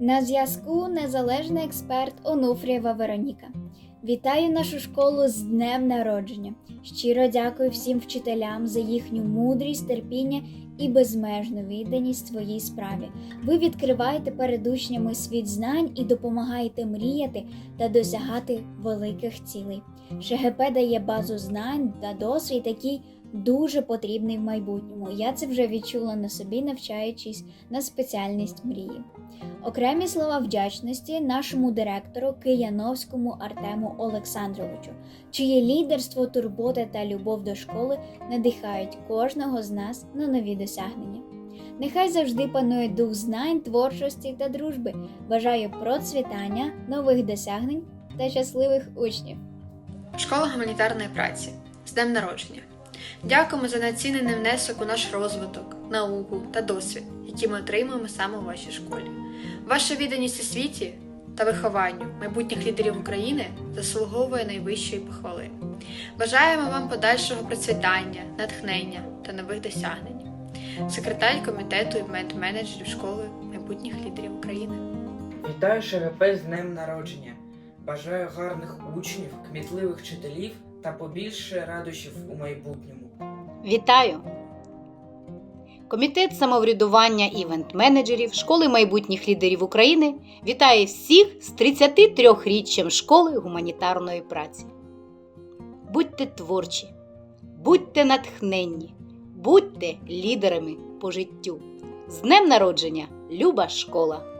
На зв'язку незалежний експерт Онуфрієва Вероніка. Вітаю нашу школу з днем народження. Щиро дякую всім вчителям за їхню мудрість, терпіння і безмежну відданість своїй справі. Ви відкриваєте перед учнями світ знань і допомагаєте мріяти та досягати великих цілей. ШГП дає базу знань та досвід, який дуже потрібний в майбутньому. Я це вже відчула на собі, навчаючись на спеціальність мрії. Окремі слова вдячності нашому директору Кияновському Артему Олександровичу, чиє лідерство, турбота та любов до школи надихають кожного з нас на нові досягнення. Нехай завжди панує дух знань, творчості та дружби. Бажаю процвітання, нових досягнень та щасливих учнів. Школа гуманітарної праці з днем народження. Дякуємо за неоцінений внесок у наш розвиток, науку та досвід, які ми отримуємо саме у вашій школі. Ваша відданість освіті та вихованню майбутніх лідерів України заслуговує найвищої похвали. Бажаємо вам подальшого процвітання, натхнення та нових досягнень. Секретар комітету івент-менеджерів школи майбутніх лідерів України. Вітаю ШГП з днем народження. Бажаю гарних учнів, кмітливих вчителів та побільше радощів у майбутньому. Вітаю! Комітет самоврядування івент-менеджерів Школи майбутніх лідерів України вітає всіх з 33-річчям школи гуманітарної праці. Будьте творчі, будьте натхненні, будьте лідерами по життю. З днем народження, люба школа!